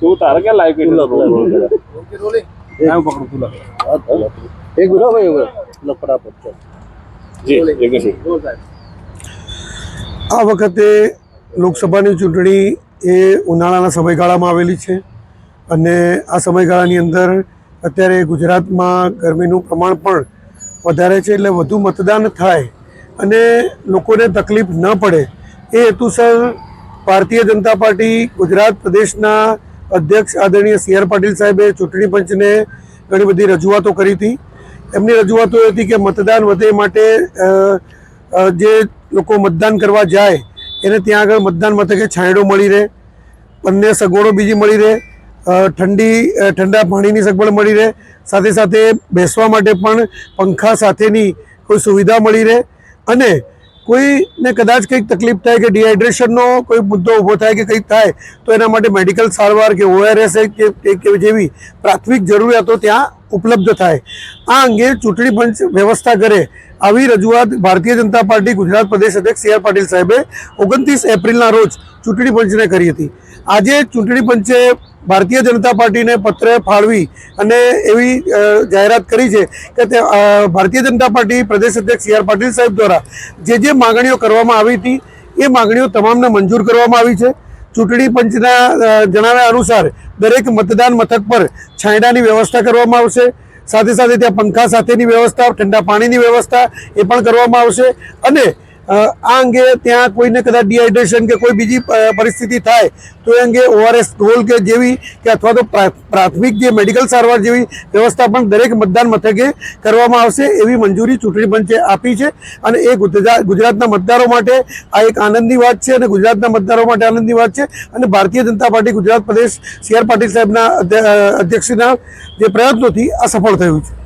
તું તારે ક્યાં લાઈવ કરી હું પકડું તું એક મિનિટ ભાઈ હવે ફટાફટ જી આ વખતે લોકસભાની ચૂંટણી એ ઉનાળાના સમયગાળામાં આવેલી છે અને આ સમયગાળાની અંદર અત્યારે ગુજરાતમાં ગરમીનું પ્રમાણ પણ વધારે છે એટલે વધુ મતદાન થાય અને લોકોને તકલીફ ન પડે, એ હેતુસર ભારતીય જનતા પાર્ટી ગુજરાત પ્રદેશના અધ્યક્ષ આદરણીય સી આર પાટીલ સાહેબે ચૂંટણી પંચને ઘણી બધી રજૂઆતો કરી હતી. એમની રજૂઆતો હતી કે મતદાન વધે માટે જે લોકો મતદાન કરવા જાય, એને ત્યાં આગળ મતદાન મથકે છાંયડો મળી રહે, બંને સગવડો બીજી મળી રહે ઠંડી ઠંડા પાણીની સગવડ મળી રહે, સાથે સાથે બેસવા માટે પણ પંખા સાથેની કોઈ સુવિધા મળી રહે અને કોઈને કદાચ કંઈક તકલીફ થાય કે ડિહાઇડ્રેશનનો કોઈ મુદ્દો ઊભો થાય કે કંઈક થાય, તો એના માટે મેડિકલ સારવાર કે ઓઆરએસ કે જેવી પ્રાથમિક જરૂરિયાતો ત્યાં ઉપલબ્ધ થાય. આ અંગે ચૂંટણી પંચ વ્યવસ્થા કરે આવી રજૂઆત ભારતીય જનતા પાર્ટી ગુજરાત પ્રદેશ અધ્યક્ષ સી આર પાટીલ સાહેબે ઓગણત્રીસ એપ્રિલના રોજ ચૂંટણી પંચને કરી હતી. આજે ચૂંટણી પંચે ભારતીય જનતા પાર્ટીને પત્ર ફાળવી અને એવી જાહેરાત કરી છે કે તે ભારતીય જનતા પાર્ટી પ્રદેશ અધ્યક્ષ સી આર પાટીલ સાહેબ દ્વારા જે જે માગણીઓ કરવામાં આવી હતી, એ માગણીઓ તમામને મંજૂર કરવામાં આવી છે. ચૂંટણી પંચના જણાવ્યા અનુસાર દરેક મતદાન મથક પર છાંયડાની વ્યવસ્થા કરવામાં આવશે. સાથે સાથે ત્યાં પંખા સાથેની વ્યવસ્થા, ઠંડા પાણીની વ્યવસ્થા એ પણ કરવામાં આવશે અને આ અંગે ત્યાં કોઈને કદાચ ડિહાઇડ્રેશન કે કોઈ બીજી પરિસ્થિતિ થાય, તો એ અંગે ઓઆરએસ ગોલ કે જેવી કે અથવા તો પ્રા- પ્રાથમિક જે મેડિકલ સારવાર જેવી વ્યવસ્થા પણ દરેક મતદાન મથકે કરવામાં આવશે એવી મંજૂરી ચૂંટણી પંચે આપી છે. અને એ ગુજરાત ગુજરાતના મતદારો માટે આ એક આનંદની વાત છે અને ગુજરાતના મતદારો માટે આનંદની વાત છે. અને ભારતીય જનતા પાર્ટી ગુજરાત પ્રદેશ સી આર પાટીલ સાહેબના અધ્યક્ષના જે પ્રયત્નોથી આ સફળ થયું છે.